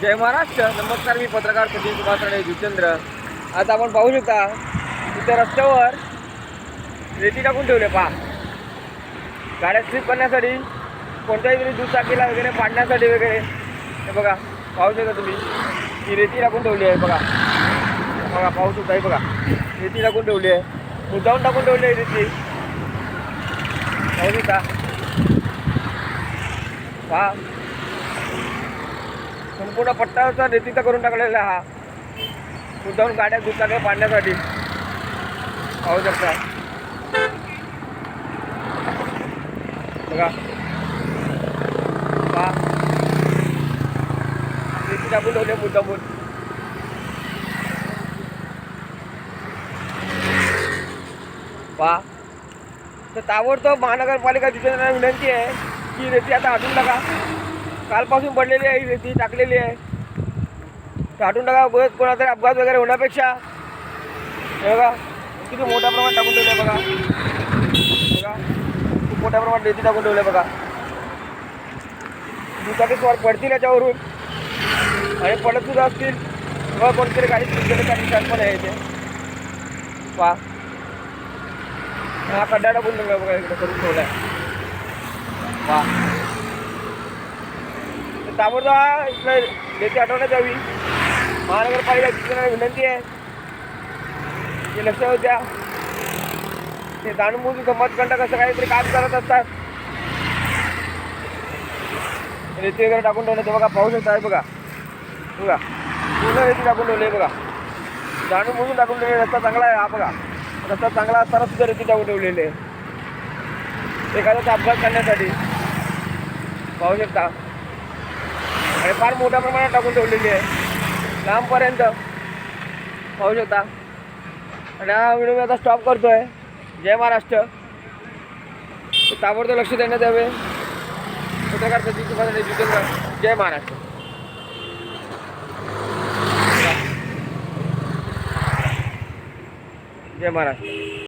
जय महाराष्ट्र. नमस्कार मी पत्रकार सचिन कुमार जुचंद्र आज आपण पाहू शकता इथे रस्त्यावर रेती टाकून ठेवले पहा. गाड्या स्लिप करण्यासाठी कोणत्याही तरी दुचाकीला वगैरे पाडण्यासाठी वगैरे हे बघा पाहू शकता तुम्ही ही रेती टाकून ठेवली आहे बघा. बघा पाहू शकता हे बघा रेती टाकून ठेवली आहे. मुद्दाहून टाकून ठेवली आहे रेती. पाहू शकता. पहा. संपूर्ण पट्टाचा रेतीचा करून टाकलेला हा. मुद्दाहून गाड्या दुचाक्या पाडण्यासाठी. पाहू शकता. बघा. पहा रेती टाकून ठेवले मुद्दामून. पहा. तर ताबडतोब महानगरपालिका जिल्ह्यांना विनंती आहे की रेती आता हटून टाका कालपासून पडलेली आहे ती टाकलेली आहे. टाकून टाका उगाच कोणातरी अपघात वगैरे होण्यापेक्षा. हे बघा किती मोठ्या प्रमाणात टाकून ठेवलं आहे बघा बघा खूप मोठ्या प्रमाणात रेती टाकून ठेवलं आहे बघा. दुचाकी स्वार पडतील याच्यावरून. आणि पडत सुद्धा असतील. बघा कोणतरी गाडी सुटलेले त्या ठिकाण पण आहे इथे. वा हा खड्डा टाकून ठेवला बघा इकडे करून ठेवला आहे वा ताबडतोब इथलं रेती हटवण्यात यावी. महानगरपालिका विनंती आहे. की लक्ष द्या. ते जाणून समाजकंटक कसं काहीतरी काम करत असतात. रेती वगैरे टाकून ठेवलं ते बघा पाहू शकता आहे बघा. बघा पूर्ण रेती टाकून ठेवली आहे बघा. जाणून बुजून टाकून ठेवले रस्ता चांगला आहे हा बघा. रस्ता चांगला असताना सुद्धा रेती टाकून ठेवलेली. आहे एखाद्याचा अपघात करण्यासाठी. पाहू शकता. आणि फार मोठ्या प्रमाणात टाकून ठेवलेली आहे. लांबपर्यंत. पाहू शकता. आणि हा व्हिडिओ मी आता स्टॉप करतोय. जय महाराष्ट्र. ताबडतोब लक्ष देण्यात यावे. पत्रकार सचिन जितेंद्र. जय महाराष्ट्र. जय महाराष्ट्र.